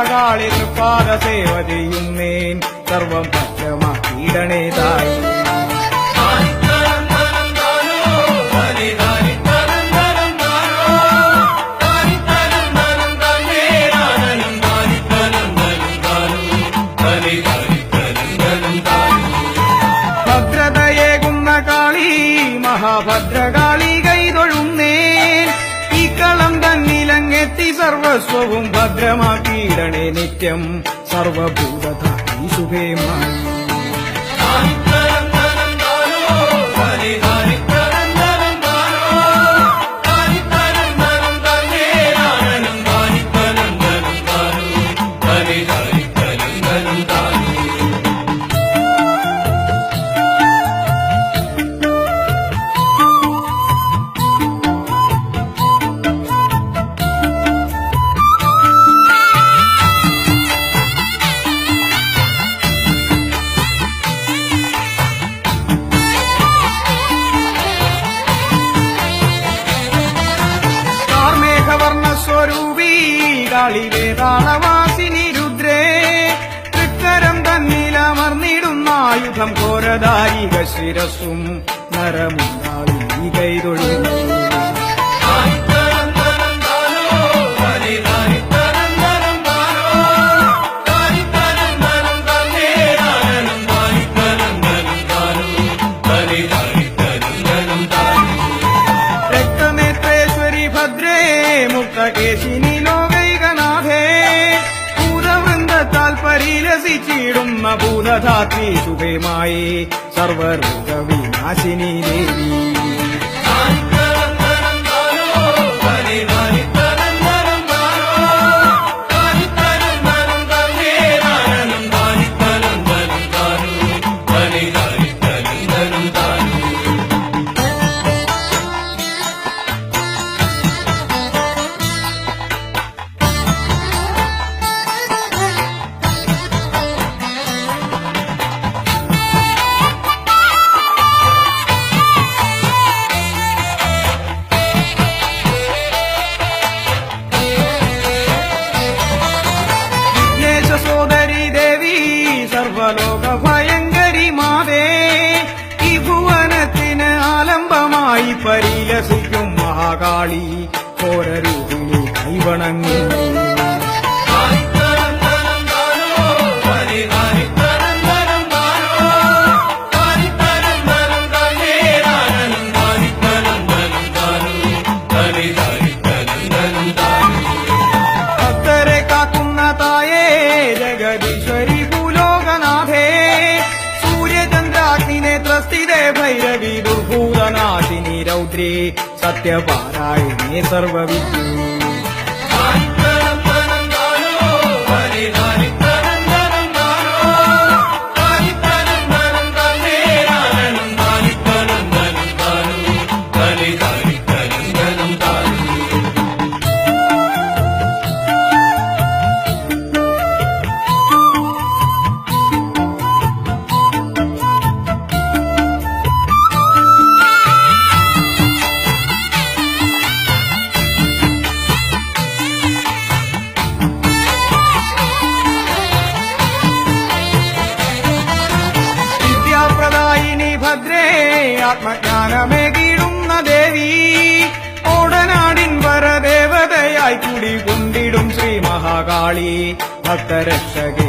മഹാകാളി തൃപ്പാദ സേവ ചെയ്യുന്നേൻ സർവം ഭദ്രമാക്കിയിടണേ തായി ഭദ്രതയേകുന്ന കാളി മഹാഭദ്രകാളി സർവസ്വവും ഭദ്രമാക്കിയിടണേ നിത്യം. സർവഭൂതധാരി ശുഭേമായി കാളി വേതാളവാസിനി രുദ്രേ തൃക്കരം തന്നിലമർന്നിടുന്ന ആയുധം ഘോരദാരിക ശിരസും നരമുണ്ടായി കൈതൊഴുന്നു പരിലസിച്ചിടുന്ന ഭൂതധാത്രി സുഖമായി സർവരോഗവിനാശിനി ദേവി. മഹാകാളി കോരരൂപിണി കൈവണങ്ങി. ഭൈരവി ദുർഭൂതനാശിനി രൗദ്രേ. സത്യപാരായണേ സർവവിദ്യേ ആത്മജ്ഞാനമേകിടുന്ന ദേവി ഓടനാടിൻ വരദേവതയായി കുടികൊണ്ടിടും ശ്രീ മഹാകാളി. ഭക്തരക്ഷകെ